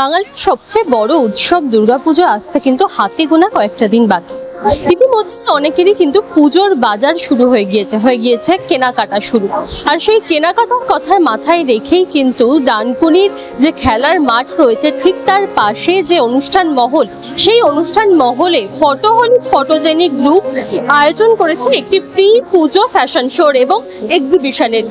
বাঙালির সবচেয়ে বড় উৎসব দুর্গাপুজো আসতে কিন্তু হাতে গোনা কয়েকটা দিন বাকি। ইতিমধ্যে অনেকেরই কিন্তু পুজোর বাজার শুরু হয়ে গিয়েছে হয়ে গিয়েছে কেনাকাটা শুরু। আর সেই কেনাকাটার কথার মাথায় রেখেই কিন্তু ডানকুনির যে খেলার মাঠ রয়েছে, ঠিক তার পাশে যে অনুষ্ঠান মহল, সেই অনুষ্ঠান মহলে ফটোহলিক ফটোজেনিক গ্রুপ আয়োজন করেছে একটি প্রি পুজো ফ্যাশন শোর এবং এক্সিবিশনের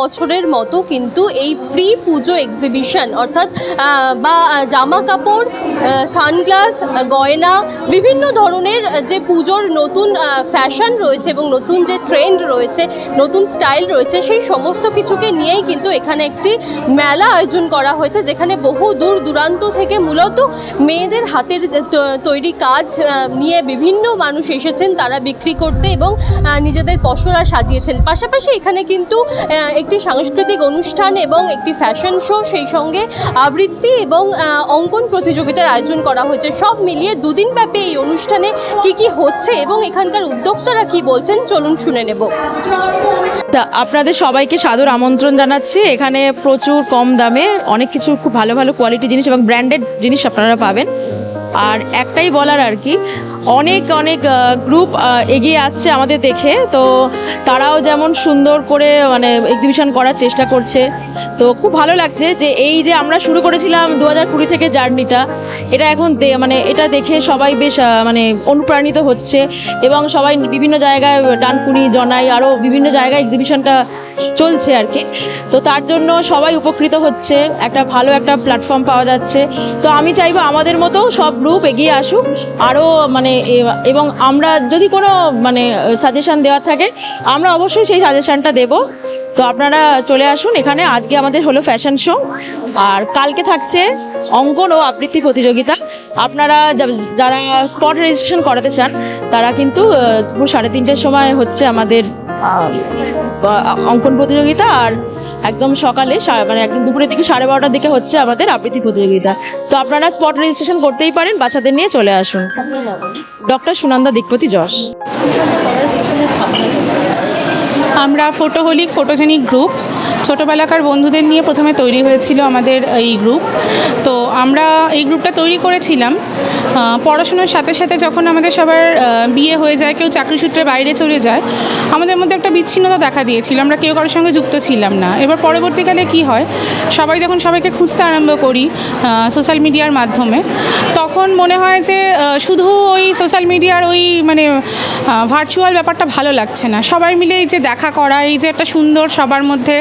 বছরের মতো কিন্তু এই প্রি পুজো এক্সিবিশন অর্থাৎ বা জামা কাপড় সানগ্লাস, গয়না, বিভিন্ন ধরনের যে পুজোর নতুন ফ্যাশন রয়েছে এবং নতুন যে ট্রেন্ড রয়েছে, নতুন স্টাইল রয়েছে, সেই সমস্ত কিছুকে নিয়েই কিন্তু এখানে একটি মেলা আয়োজন করা হয়েছে, যেখানে বহু দূর দূরান্ত থেকে মূলত মেয়েদের হাতের তৈরি কাজ নিয়ে বিভিন্ন মানুষ এসেছেন, তারা বিক্রি করতে এবং নিজেদের পসরা সাজিয়েছেন। পাশাপাশি এখানে কিন্তু একটি সাংস্কৃতিক অনুষ্ঠান এবং একটি ফ্যাশন শো সেই সঙ্গে আবৃত্তি এবং অঙ্কন প্রতিযোগিতার আয়োজন করা হয়েছে। সব মিলিয়ে দুদিন ব্যাপী এই অনুষ্ঠানে কি কি হচ্ছে এবং এখানকার উদ্যোক্তারা কি বলছেন চলুন শুনে নেব। আপনাদের সবাইকে সাদর আমন্ত্রণ জানাচ্ছি। এখানে প্রচুর কম দামে অনেক কিছু খুব ভালো ভালো কোয়ালিটি জিনিস এবং ব্র্যান্ডেড জিনিস আপনারা পাবেন। আর একটাই বলার আর কি অনেক অনেক গ্রুপ এগিয়ে আসছে আমাদের দেখে। তো তারাও যেমন সুন্দর করে মানে এক্সিবিশন করার চেষ্টা করছে। তো খুব ভালো লাগছে যে এই যে আমরা শুরু করেছিলাম দু হাজার কুড়ি থেকে জার্নিটা, এটা এখন মানে এটা দেখে সবাই বেশ মানে অনুপ্রাণিত হচ্ছে। এবং সবাই বিভিন্ন জায়গায়, ডানকুনি, জনাই, আরও বিভিন্ন জায়গায় এক্সিবিশনটা চলছে আর কি। তো তার জন্য সবাই উপকৃত হচ্ছে। একটা ভালো একটা প্ল্যাটফর্ম পাওয়া যাচ্ছে। তো আমি চাইব আমাদের মতো সব গ্রুপ এগিয়ে আসুক। আরও মানে এ- এবং আমরা যদি কোনো মানে সাজেশন দেওয়ার থাকে, আমরা অবশ্যই সেই সাজেশনটা দেব। তো আপনারা চলে আসুন এখানে। আজকে আমাদের হলো ফ্যাশন শো আর কালকে থাকছে অঙ্কন ও আবৃত্তি প্রতিযোগিতা। আপনারা যারা স্পট রেজিস্ট্রেশন করাতে চান, তারা কিন্তু সাড়ে তিনটের সময় হচ্ছে আমাদের অঙ্কন প্রতিযোগিতা। আর একদম সকালে মানে একদম দুপুরের দিকে, সাড়ে বারোটার দিকে হচ্ছে আমাদের আবৃত্তি প্রতিযোগিতা। তো আপনারা স্পট রেজিস্ট্রেশন করতেই পারেন, বাচ্চাদের নিয়ে চলে আসুন। ডক্টর সুনন্দা দিকপতি যশ। আমরা ফোটো ফটোহলিক, ফোটোজেনিক গ্রুপ। ছোটোবেলাকার বন্ধুদের নিয়ে প্রথমে তৈরি হয়েছিল আমাদের এই গ্রুপ। তো আমরা এই গ্রুপটা তৈরি করেছিলাম। পড়াশোনার সাথে সাথে যখন আমাদের সবার বিয়ে হয়ে যায়, কেউ চাকরি সূত্রে বাইরে চলে যায়, আমাদের মধ্যে একটা বিচ্ছিন্নতা দেখা দিয়েছিল। আমরা কেউ কারোর সঙ্গে যুক্ত ছিলাম না। এবার পরবর্তীকালে কি হয়, সবাই যখন সবাইকে খুঁজতে আরম্ভ করি সোশ্যাল মিডিয়ার মাধ্যমে, তখন মনে হয় যে শুধু ওই সোশ্যাল মিডিয়ার ওই মানে ভার্চুয়াল ব্যাপারটা ভালো লাগছে না। সবাই মিলে এই যে দেখা করা, এই যে একটা সুন্দর সবার মধ্যে,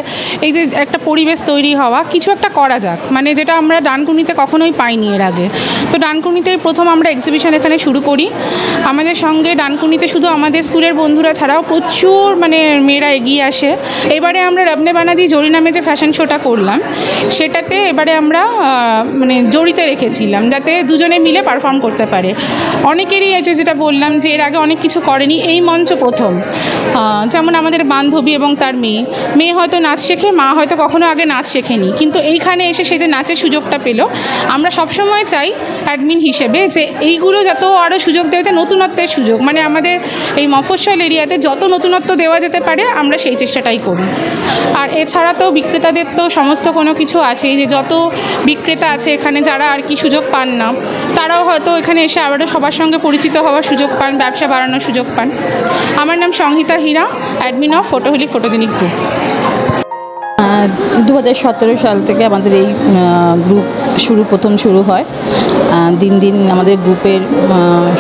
এই যে একটা পরিবেশ তৈরি হওয়া, কিছু একটা করা যাক। মানে যেটা আমরা ডানকুনিতে কখনোই পাইনি এর আগে। তো ডানকুনিতেই প্রথম আমরা এক্সিবিশন এখানে শুরু করি। আমাদের সঙ্গে ডানকুনিতে শুধু আমাদের স্কুলের বন্ধুরা ছাড়াও প্রচুর মানে মেয়েরা এগিয়ে আসে। এবারে আমরা রবনে বানাদি জরি নামে যে ফ্যাশন শোটা করলাম, সেটাতে এবারে আমরা মানে জড়িতে রেখেছিলাম যাতে দুজনে মিলে পারফর্ম করতে পারে। অনেকেরই আছে যেটা বললাম যে এর আগে অনেক কিছু করেনি, এই মঞ্চ প্রথম। যেমন আমাদের বান্ধবী এবং তার মেয়ে। মেয়ে হয়তো নাচ শেখে, মা হয়তো কখনো আগে নাচ শেখেনি। কিন্তু এইখানে এসে সে যে নাচের সুযোগটা পেল আমরা সবসময় চাই অ্যাডমিন হিসেবে যে এইগুলো যত আরও সুযোগ দেওয়া যায়, নতুনত্বের সুযোগ। মানে আমাদের এই মফস্বল এরিয়াতে যত নতুনত্ব দেওয়া যেতে পারে, আমরা সেই চেষ্টাটাই করি। আর এছাড়া তো বিক্রেতাদের তো সমস্ত কোনো কিছু আছেই, যে যত বিক্রেতা আছে এখানে যারা আর কি সুযোগ পান না, তারাও হয়তো এখানে এসে আবারও সবার সঙ্গে পরিচিত হওয়ার সুযোগ পান, ব্যবসা বাড়ানোর সুযোগ পান। আমার নাম Samhita Hira admin of photoholic photogenic group দু হাজার সতেরো সাল থেকে আমাদের এই গ্রুপ শুরু, প্রথম শুরু হয়। দিন দিন আমাদের গ্রুপের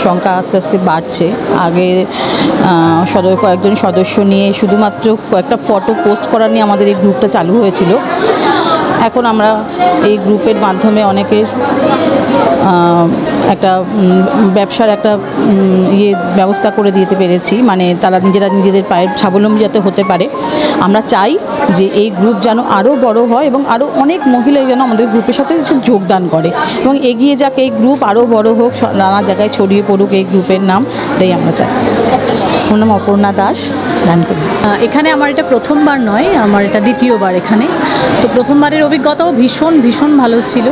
সংখ্যা আস্তে আস্তে বাড়ছে। আগে সদর সদ কয়েকজন সদস্য নিয়ে শুধুমাত্র কয়েকটা ফটো পোস্ট করা নিয়ে আমাদের এই গ্রুপটা চালু হয়েছিল। এখন আমরা এই গ্রুপের মাধ্যমে অনেকের আহ, একটা ব্যবসার একটা ইয়ে ব্যবস্থা করে দিতে পেরেছি। মানে তারা নিজেরা নিজেদের পায়ের স্বাবলম্বী যাতে হতে পারে। আমরা চাই যে এই গ্রুপ যেন আরও বড় হয় এবং আরও অনেক মহিলা যেন আমাদের গ্রুপের সাথে যোগদান করে এবং এগিয়ে যাক এই গ্রুপ আরও বড় হোক নানা জায়গায় ছড়িয়ে পড়ুক এই গ্রুপের নাম তাই আমরা চাই। ওর নাম অপর্ণা দাস। গান করি। এখানে আমার এটা প্রথমবার নয়, আমার এটা দ্বিতীয়বার এখানে। তো প্রথমবারের অভিজ্ঞতাও ভীষণ ভীষণ ভালো ছিল।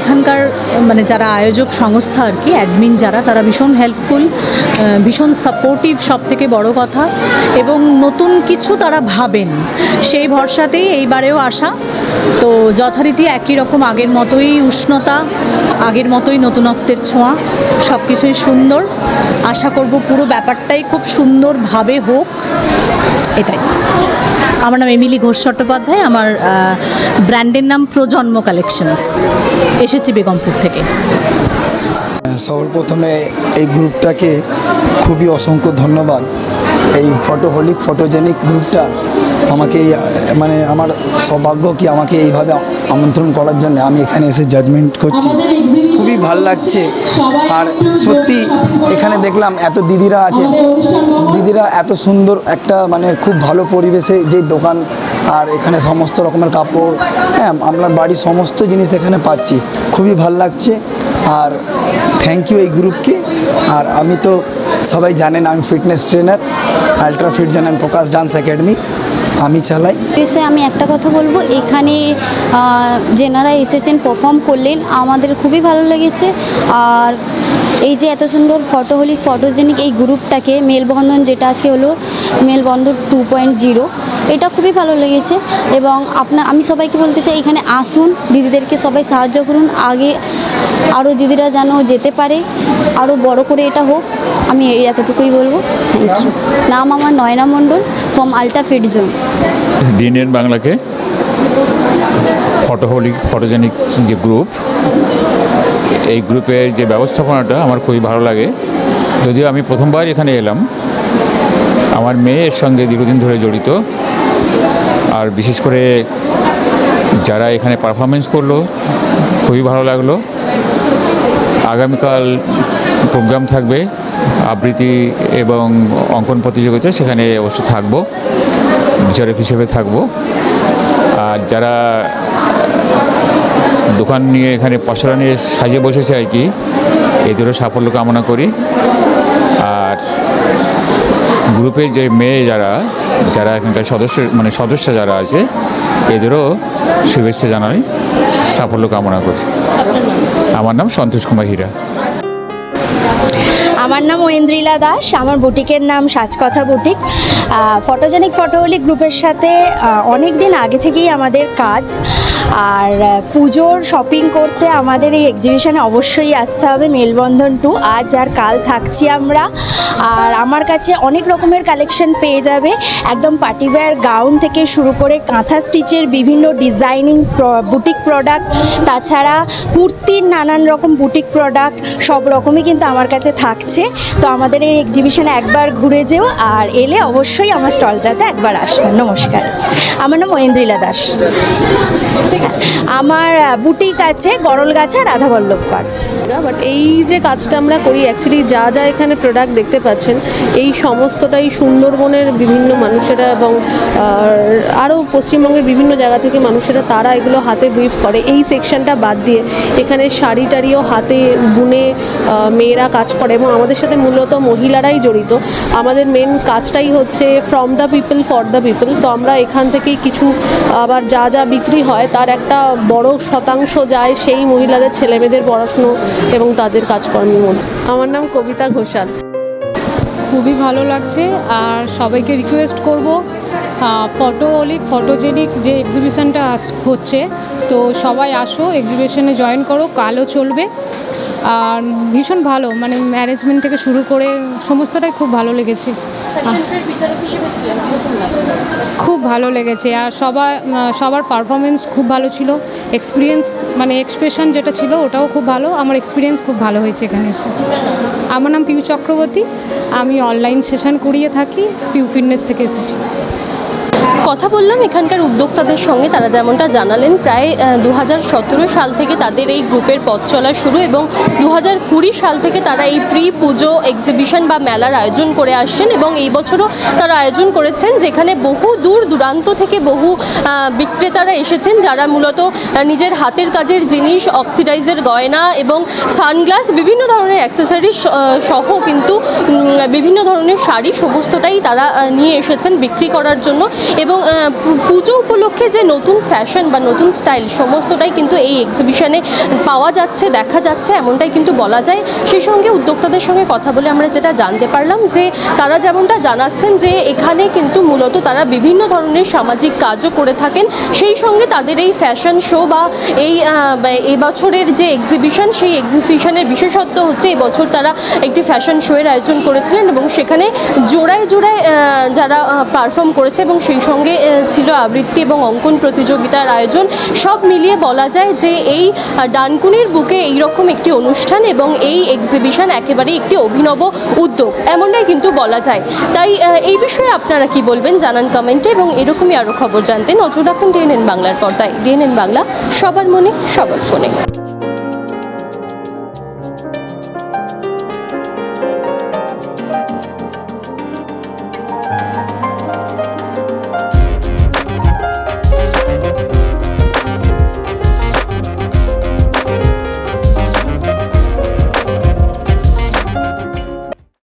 এখানকার মানে যারা আয়োজক সংস্থা আর কি অ্যাডমিন যারা, তারা ভীষণ হেল্পফুল ভীষণ সাপোর্টিভ সব থেকে বড় কথা। এবং নতুন কিছু তারা ভাবেন, সেই ভরসাতেই এইবারেও আসা। তো যথারীতি একই রকম আগের মতোই উষ্ণতা, আগের মতোই নতুনত্বের ছোঁয়া সব কিছুই সুন্দর। আশা করব পুরো ব্যাপারটাই খুব সুন্দরভাবে হোক, এটাই। আমার নাম এমিলি ঘোষ চট্টোপাধ্যায়, আমার ব্র্যান্ডের নাম প্রজন্ম কালেকশনস, এসেছি বেগমপুর থেকে। সবার প্রথমে এই গ্রুপটাকে খুবই অসংখ্য ধন্যবাদ। এই ফটোহলিক ফটোজেনিক গ্রুপটা আমাকে মানে আমার সৌভাগ্য কি আমাকে এইভাবে আমন্ত্রণ করার জন্য আমি এখানে এসে জাজমেন্ট করছি। খুবই ভালো লাগছে। আর সত্যি এখানে দেখলাম এত দিদিরা আছে। দিদিরা এত সুন্দর একটা মানে খুব ভালো পরিবেশে যে দোকান আর এখানে সমস্ত রকমের কাপড় হ্যাঁ আপনার বাড়ির সমস্ত জিনিস এখানে পাচ্ছি। খুবই ভালো লাগছে। আর থ্যাংক ইউ এই গ্রুপকে আর আমি তো সবাই জানেন আমি ফিটনেস ট্রেনার আলট্রা ফিট জানেন প্রকাশ ডান্স একাডেমি আমি চালাই। বিষয়ে আমি একটা কথা বলব, এখানে যেনারা এসেছেন পারফর্ম করলেন, আমাদের খুবই ভালো লেগেছে। আর এই যে এত সুন্দর ফটোহলিক ফটোজেনিক এই গ্রুপটাকে মেলবন্ধন যেটা আজকে হলো, মেলবন্ধন টু পয়েন্ট জিরো এটা খুবই ভালো লেগেছে। এবং আপনার আমি সবাইকে বলতে চাই, এখানে আসুন, দিদিদেরকে সবাই সাহায্য করুন, আগে আরও দিদিরা যেন যেতে পারে আরও বড় করে এটা হোক। আমি এই এতটুকুই বলব। থ্যাংক ইউ নাম আমার Nayana Mondal from ultra fit zone DNN বাংলাকে ফটোহলিক ফটোজেনিক যে গ্রুপ এই গ্রুপের যে ব্যবস্থাপনাটা আমার খুবই ভালো লাগে। যদিও আমি প্রথমবার এখানে এলাম আমার মেয়ের সঙ্গে দীর্ঘদিন ধরে জড়িত। আর বিশেষ করে যারা এখানে পারফরমেন্স করল খুবই ভালো লাগল। আগামীকাল প্রোগ্রাম থাকবে আবৃত্তি এবং অঙ্কন প্রতিযোগিতা সেখানে অবশ্যই থাকব। বিচারক হিসেবে থাকব। আর যারা দোকান নিয়ে এখানে পসরা নিয়ে সাজিয়ে বসেছে আর কি এদেরও সাফল্য কামনা করি। আর গ্রুপের যে মেয়ে যারা যারা এখানকার সদস্য মানে সদস্য যারা আছে এদেরও শুভেচ্ছা জানাই, সাফল্য কামনা করি। আমার নাম সন্তোষ কুমার হীরা। আমার নাম ঐন্দ্রিলা দাস, আমার বুটিকের নাম সাজকথা বুটিক। ফটোজেনিক ফটোহলিক গ্রুপের সাথে অনেক দিন আগে থেকেই আমাদের কাজ। আর পুজোর শপিং করতে আমাদের এই এক্সিবিশনে অবশ্যই আসতে হবে মেলবন্ধন টু। আজ আর কাল থাকছি আমরা। আর আমার কাছে অনেক রকমের কালেকশন পেয়ে যাবে। একদম পার্টিওয়্যার গাউন থেকে শুরু করে কাঁথা স্টিচের বিভিন্ন ডিজাইনিং বুটিক প্রোডাক্ট তাছাড়া কুর্তির নানান রকম বুটিক প্রোডাক্ট সব রকমই কিন্তু আমার কাছে থাকছে। তো আমাদের এই এক্সিবিশনে একবার ঘুরে যেও আর এলে অবশ্যই আমার স্টলটাতে একবার আসবেন নমস্কার। আমার নাম ঐন্দ্রিলা দাস। আমার বুটিক আছে গরল গাছা রাধাবল্লভ পার্ক বাট এই যে কাজটা আমরা করি অ্যাকচুয়ালি যা যা এখানে প্রোডাক্ট দেখতে পাচ্ছেন, এই সমস্তটাই সুন্দরবনের বিভিন্ন মানুষেরা এবং আরও পশ্চিমবঙ্গের বিভিন্ন জায়গা থেকে মানুষেরা, তারা এগুলো হাতে ব্রিফ করে। এই সেকশনটা বাদ দিয়ে এখানে শাড়ি টাড়িও হাতে বুনে মেয়েরা কাজ করে এবং আমাদের সাথে মূলত মহিলারাই জড়িত। আমাদের মেন কাজটাই হচ্ছে from the people for the people তো আমরা এখান থেকেই কিছু, আবার যা যা বিক্রি হয়, তার একটা বড় শতাংশ যায় সেই মহিলাদের, ছেলেমেয়েদের পড়াশুনো এবং তাদের কাজকর্মের মধ্যে। আমার নাম কবিতা ঘোষাল। খুবই ভালো লাগছে আর সবাইকে রিকোয়েস্ট করব ফটোলিক ফটোজেনিক যে এক্সিবিশনটা হচ্ছে, তো সবাই আসো এক্সিবিশনে জয়েন করো, কালও চলবে। আর ভীষণ ভালো মানে ম্যানেজমেন্ট থেকে শুরু করে সমস্তটাই খুব ভালো লেগেছে। খুব ভালো লেগেছে আর সবার সবার পারফরমেন্স খুব ভালো ছিল। এক্সপিরিয়েন্স মানে এক্সপ্রেশন যেটা ছিল ওটাও খুব ভালো আমার এক্সপিরিয়েন্স খুব ভালো হয়েছে এখানে এসে। আমার নাম পিউ চক্রবর্তী আমি অনলাইন সেশন করিয়ে থাকি পিউ ফিটনেস থেকে এসেছি। কথা বললাম এখানকার উদ্যোক্তাদের সঙ্গে, তারা যেমনটা জানালেন, প্রায় দু হাজার সতেরো সাল থেকে তাদের এই গ্রুপের পথ চলা শুরু এবং দু হাজার কুড়ি সাল থেকে তারা এই প্রি পুজো এক্সিবিশন বা মেলার আয়োজন করে আসছেন এবং এই বছরও তারা আয়োজন করেছেন, যেখানে বহু দূর দূরান্ত থেকে বহু বিক্রেতারা এসেছেন, যারা মূলত নিজের হাতের কাজের জিনিস অক্সিডাইজের গয়না এবং সানগ্লাস, বিভিন্ন ধরনের অ্যাক্সেসরিজ সহ কিন্তু বিভিন্ন ধরনের শাড়ি, সমস্তটাই তারা নিয়ে এসেছেন বিক্রি করার জন্য এবং পু- পুজো উপলক্ষে যে নতুন ফ্যাশন বা নতুন স্টাইল সমস্তটাই কিন্তু এই এক্সিবিশনে পাওয়া যাচ্ছে, দেখা যাচ্ছে, এমনটাই কিন্তু বলা যায়। সেই সঙ্গে উদ্যোক্তাদের সঙ্গে কথা বলে আমরা যেটা জানতে পারলাম যে, তারা যেমনটা জানাচ্ছেন যে, এখানে কিন্তু মূলত তারা বিভিন্ন ধরনের সামাজিক কাজও করে থাকেন। সেই সঙ্গে তাদের এই ফ্যাশন শো বা এই এবছরের যে এক্সিবিশন সেই এক্সিবিশনের বিশেষত্ব হচ্ছে এবছর তারা একটি ফ্যাশন শোয়ের আয়োজন করেছিলেন এবং সেখানে জোড়ায় জোড়ায় যারা পারফর্ম করেছে এবং সেই সঙ্গে ছিল আবৃত্তি এবং অঙ্কন প্রতিযোগিতার আয়োজন, সব মিলিয়ে বলা যায় যে এই ডানকুনির বুকে এইরকম একটি অনুষ্ঠান এবং এই এক্সিবিশন একেবারেই একটি অভিনব উদ্যোগ। এমনটাই কিন্তু বলা যায়। তাই এই বিষয়ে আপনারা কি বলবেন জানান কমেন্টে এবং এরকমই আরও খবর জানতে নজর রাখুন ডিএনএন বাংলার পর্দায়। ডিএনএন বাংলা, সবার মনে, সবার ফোনে।